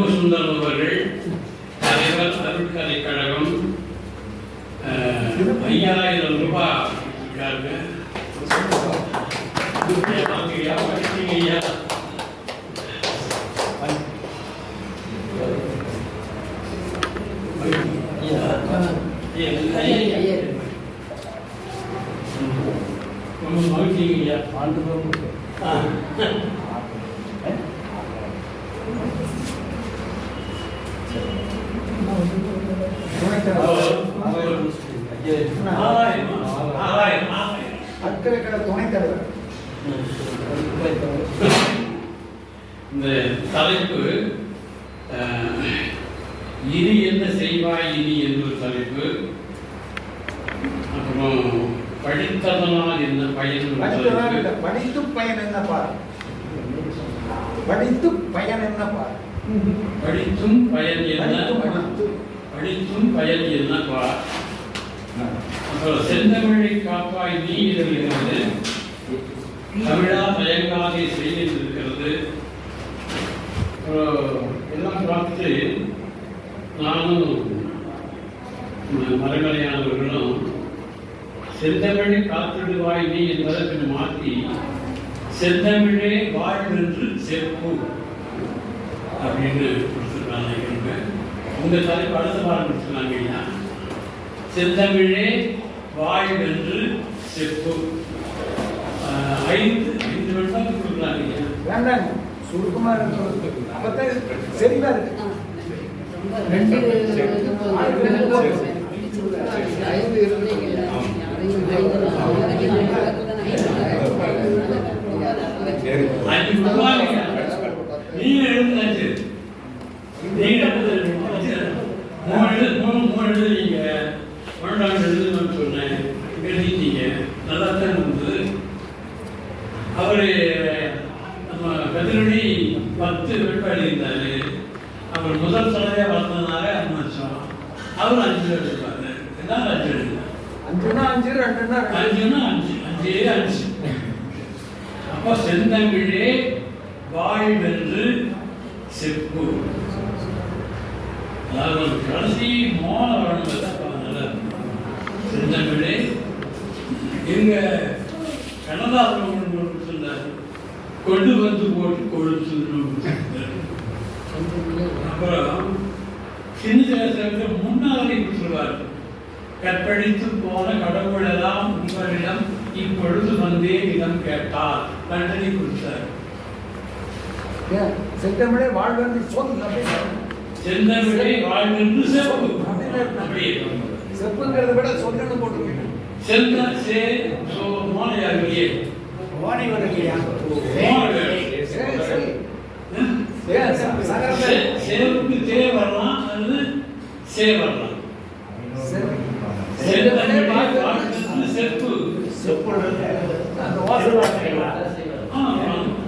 சண்முக சுந்தரம் அவர்கள் தலைவர் அருட்கலை கழகம் ஐயாயிரம் ரூபாய் வாங்கய்யா, வச்சுக்கங்கய்யா. ஐயா, ரொம்ப அக்கறை துணைத் தலைவர். இந்த தலைப்பு இனி என்ன செய்வாய் இனி என்று ஒரு தலைப்பு. அப்புறம் படித்ததனால் என்ன பயன். படித்து பயன் என்ன பார்? படித்து பயன் என்ன பார்? படித்தும் பயன் என்ன? படித்தும் படித்து. படித்தும் பயன் என்ன பா அப்புறம் செந்தமிழை காப்பாய் நீ இருக்கிறது. தமிழா தயங்காதே செய்தி இருக்கிறது. அப்புறம் எல்லாம் பார்த்து நானும் ம- செந்தமிழை காத்திடுவாய் நீ என்பதற்கு மாற்றி செந்தமிழே வாழ்வென்று செப்பு அப்படின்னு கொடுத்துருக்காங்க இவங்க. உங்க தலைப்பு அடுத்த வாரம் கொடுத்துருக்காங்க ஐயா. செந்தமிழே வாழ்வென்று செப்பு ஆஹ் ஐந்து ஐந்து வருஷம் கொடுக்குறாங்க ஐயா வேண்டாங்க சுருக்கமா இருக்கிறது அப்பதான் சரிதா இருக்கு நீங்க எழுதுனாச்சு நீங்க மூணு மூணு ஒன்றாம் எழுதுன்னு சொன்னேன். எழுதிட்டீங்க நல்லா தான் இருந்தது அவரு நம்ம கதிரொலி பத்து விழுக்காடு இருந்தாரு அவர் முதல் தலையா வளர்ந்ததுனால அனுமதிச்சோம் அவர் அஞ்சு எடுப்பாரு. என்ன அஞ்சு எடுக்கலாம் அஞ்சுனா அஞ்சு ரெண்டுனா ரெண்டு. அஞ்சுன்னா அஞ்சு. அஞ்சே அஞ்சு. அப்போ செந்தமிழே வாழ்வென்று செப்பு. அதாவது கடைசி மோன வரணும் செந்தமிழே எங்க கண்ணதாசன் சொன்னார் கொண்டு வந்து போட்டு கொழுத்து அப்புறம் சின்ன முன்னாலே கொடுத்துருவார் கற்பழித்து போன கடவுளெல்லாம் உங்களிடம் இப்பொழுது வந்தே இடம் கேட்டார் தண்டனை கொடுத்தார். செந்தமிழே வாழ்வென்று அப்படின்னு செந்தமிழை வாழ்வென்று அப்படின்னு அப்படியே. செப்புங்கிறத விட சொல்லுன்னு போட்டுருக்கீங்க செந்த சே சோ வருகியா சரி ஏன் ச- சகரமே சேவுக்கு தே வரலாம் அல்லது சே வரலாம் வாழ்வென்று செப்பு அந்த வாசல்? ஆ,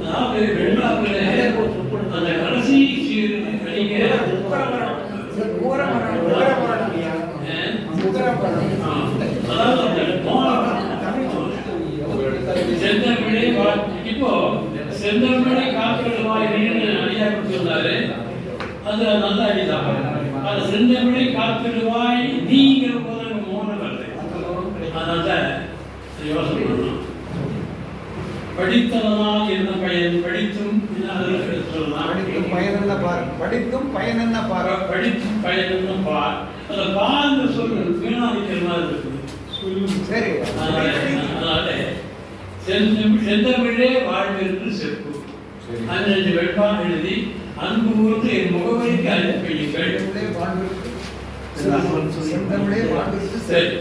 அதாவது வெண்பாக்களே அந்த கடைசி சீர் அடிங்க உக்கரமரம். உக்கரமரம். உக்கரமரம் ஐயா. உக்கரமரம். ஆ, அதாவது அந்த மோனம் செந்தமிழை வா- இப்போ செந்தமிழை காத்திடுவாய் நீன்னு ஐயா கொடுத்திருந்தாரு அது நல்ல அடிதான். அது செந்தமிழை காத்திடுவாய் நீங்கிற போது அங்க மோனம் வருது அதனால யோசனை பண்ணணும் படித்ததனால் என்ன பயன் படித்தும் படித்தும் பயன் என்ன பார்? படித்தும் பயன் என்ன பார்? படித்தும் பயன் என்ன பார்? அந்த பாருங்க சொல்லு. வீணாதிக்கிற மாதிரி இருக்குது சரி. செந்தமிழ் வாழ்வென்று செப்பு. அஞ்சஞ்சு வெண்பா எழுதி அன்பு கூர்ந்து என் முகவரிக்கு அனுப்பி வையுங்கள் செந்தமிழே வாழ்விற்கு செந்தமிழே வாழ்விற்கு சரி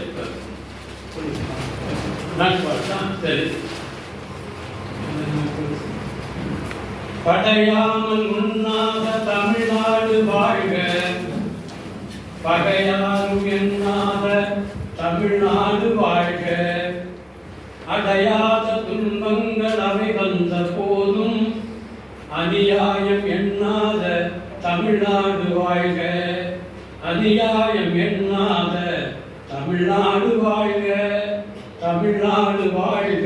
சரி. படையாமல் உண்ணாத தமிழ்நாடு வாழ்க. பகையாரும் எண்ணாத தமிழ்நாடு வாழ்க. அடையாத துன்பங்கள் அவை வந்த போதும். அநியாயம் எண்ணாத தமிழ்நாடு வாழ்க. அநியாயம் எண்ணாத தமிழ்நாடு வாழ்க. தமிழ்நாடு வாழ்க.